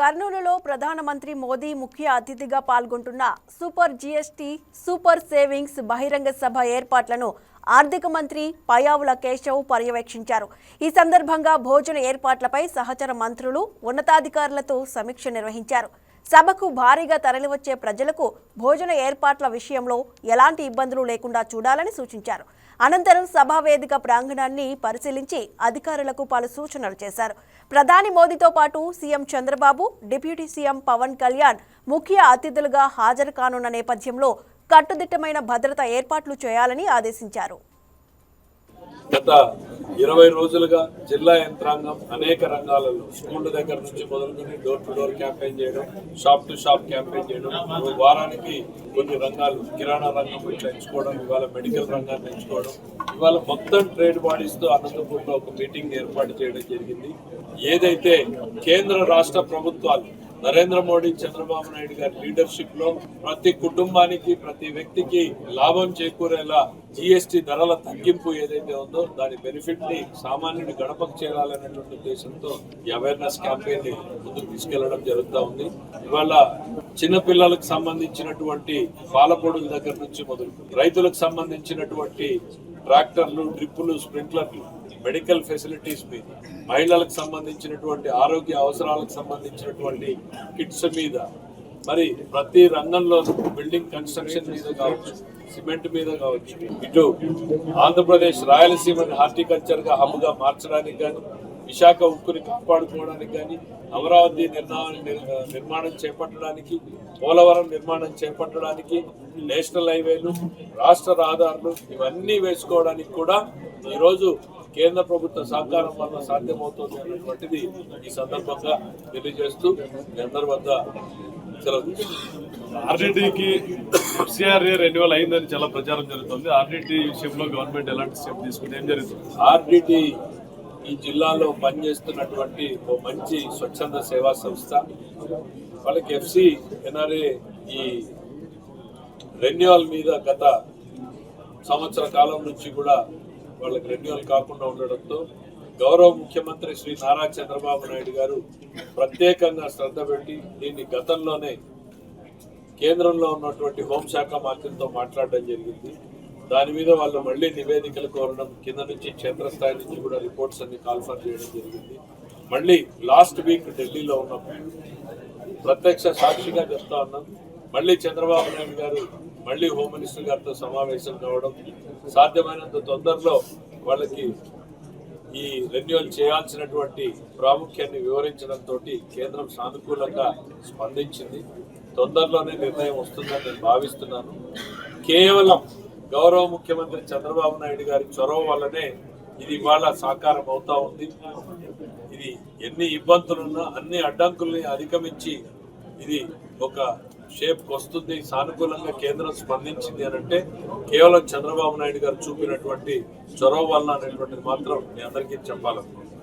కర్నూలులో ప్రధానమంత్రి మోదీ ముఖ్య అతిథిగా పాల్గొంటున్న సూపర్ జీఎస్టీ సూపర్ సేవింగ్స్ బహిరంగ సభ ఏర్పాట్లను ఆర్థిక మంత్రి పయావుల కేశవ్ పర్యవేక్షించారు. ఈ సందర్భంగా భోజన ఏర్పాట్లపై సహచర మంత్రులు ఉన్నతాధికారులతో సమీక్ష నిర్వహించారు. సభకు భారీగా తరలివచ్చే ప్రజలకు భోజన ఏర్పాట్ల విషయంలో ఎలాంటి ఇబ్బందులు లేకుండా చూడాలని సూచించారు. అనంతరం సభా వేదిక ప్రాంగణాన్ని పరిశీలించి అధికారులకు పలు సూచనలు చేశారు. ప్రధాని మోదీతో పాటు CM Chandrababu deputy CM Pawan Kalyan ముఖ్య అతిథులుగా హాజరు కానున్న నేపథ్యంలో కట్టుదిట్టమైన భద్రత ఏర్పాట్లు చేయాలని ఆదేశించారు. గత ఇరవై రోజులుగా జిల్లా యంత్రాంగం అనేక రంగాలలో స్కూల్ దగ్గర నుంచి మొదలుకొని డోర్ టు డోర్ క్యాంపెయిన్ చేయడం షాప్ టు షాప్ క్యాంపెయిన్ చేయడం వారానికి కొన్ని రంగాలు కిరాణా రంగం పెంచుకోవడం ఎంచుకోవడం ఇవాళ మెడికల్ రంగాన్ని ఎంచుకోవడం ఇవాళ మొత్తం ట్రేడ్ బాడీస్తో అనంతపూర్లో ఒక మీటింగ్ ఏర్పాటు చేయడం జరిగింది. ఏదైతే కేంద్ర రాష్ట్ర ప్రభుత్వాలు నరేంద్ర మోడీ చంద్రబాబు నాయుడు గారి లీడర్షిప్లో ప్రతి కుటుంబానికి ప్రతి వ్యక్తికి లాభం చేకూరేలా జిఎస్టి ధరల తగ్గింపు ఏదైతే ఉందో దాని బెనిఫిట్ని సామాన్యుడి గడపకు చేరాలనేటువంటి ఉద్దేశంతో ఈ అవేర్నెస్ క్యాంపెయిన్ని ముందుకు తీసుకెళ్ళడం జరుగుతూ ఉంది. ఇవాళ చిన్నపిల్లలకు సంబంధించినటువంటి పాలపొడుల దగ్గర నుంచి మొదలు రైతులకు సంబంధించినటువంటి ట్రాక్టర్లు డ్రిప్పులు స్ప్రింక్లర్లు మెడికల్ ఫెసిలిటీస్ మీద మహిళలకు సంబంధించినటువంటి ఆరోగ్య అవసరాలకు సంబంధించినటువంటి కిట్స్ మీద మరి ప్రతి రంగంలో బిల్డింగ్ కన్స్ట్రక్షన్ మీద కావచ్చు సిమెంట్ మీద కావచ్చు ఇటు ఆంధ్రప్రదేశ్ రాయలసీమని హార్టికల్చర్గా హబ్గా మార్చడానికి కానీ విశాఖ ఉక్కుని కాపాడుకోవడానికి కానీ అమరావతి నిర్మాణం నిర్మాణం చేపట్టడానికి పోలవరం నిర్మాణం చేపట్టడానికి నేషనల్ హైవేలు రాష్ట్ర రహదారులు ఇవన్నీ వేసుకోవడానికి కూడా ఈరోజు కేంద్ర ప్రభుత్వ సహకారం వల్ల సాధ్యమవుతుంది అన్నటువంటిది ఈ సందర్భంగా తెలియజేస్తూ మీ అందరి వద్ద ఆర్డీటీకి ఎఫ్సిఆర్ఏ రెన్యువల్ అయిందని చాలా ప్రచారం జరుగుతుంది. ఆర్డీటీ విషయంలో గవర్నమెంట్ ఎలాంటి స్టెప్ తీసుకుంటే ఏం జరుగుతుంది? ఆర్డీటీ ఈ జిల్లాలో పనిచేస్తున్నటువంటి ఓ మంచి స్వచ్ఛంద సేవా సంస్థ. వాళ్ళకి ఎఫ్సి ఎన్ఆర్ఏ ఈ రెన్యువల్ మీద గత సంవత్సర కాలం నుంచి కూడా వాళ్ళకి రెన్యువల్ కాకుండా ఉండడంతో గౌరవ ముఖ్యమంత్రి శ్రీ నారా చంద్రబాబు నాయుడు గారు ప్రత్యేకంగా శ్రద్ధ పెట్టి దీన్ని గతంలోనే కేంద్రంలో ఉన్నటువంటి హోంశాఖ మంత్రితో మాట్లాడడం జరిగింది. దాని మీద వాళ్ళు మళ్ళీ నివేదికలు కోరడం కింద నుంచి క్షేత్రస్థాయి నుంచి కూడా రిపోర్ట్స్ అన్ని కాల్ఫర్ చేయడం జరిగింది. మళ్ళీ లాస్ట్ వీక్ ఢిల్లీలో ఉన్నప్పుడు ప్రత్యక్ష సాక్షిగా చెప్తా ఉన్నాం. మళ్ళీ చంద్రబాబు నాయుడు గారు మళ్ళీ హోమ్ మినిస్టర్ గారితో సమావేశం కావడం సాధ్యమైనంత తొందరలో వాళ్ళకి ఈ రెన్యువల్ చేయాల్సినటువంటి ప్రాముఖ్యాన్ని వివరించడంతో కేంద్రం సానుకూలంగా స్పందించింది. తొందరలోనే నిర్ణయం వస్తుందని నేను భావిస్తున్నాను. కేవలం గౌరవ ముఖ్యమంత్రి చంద్రబాబు నాయుడు గారి చొరవ వల్లనే ఇది ఇవాళ సాకారం అవుతా ఉంది. ఇది ఎన్ని ఇబ్బందులున్నా అన్ని అడ్డంకుల్ని అధిగమించి ఇది ఒక షేప్ వస్తుంది సానుకూలంగా కేంద్రం స్పందించింది అని అంటే కేవలం చంద్రబాబు నాయుడు గారు చూపినటువంటి చొరవ వల్ల అనేటువంటిది మాత్రం మీ అందరికీ చెప్పాలనుకుంటున్నాను.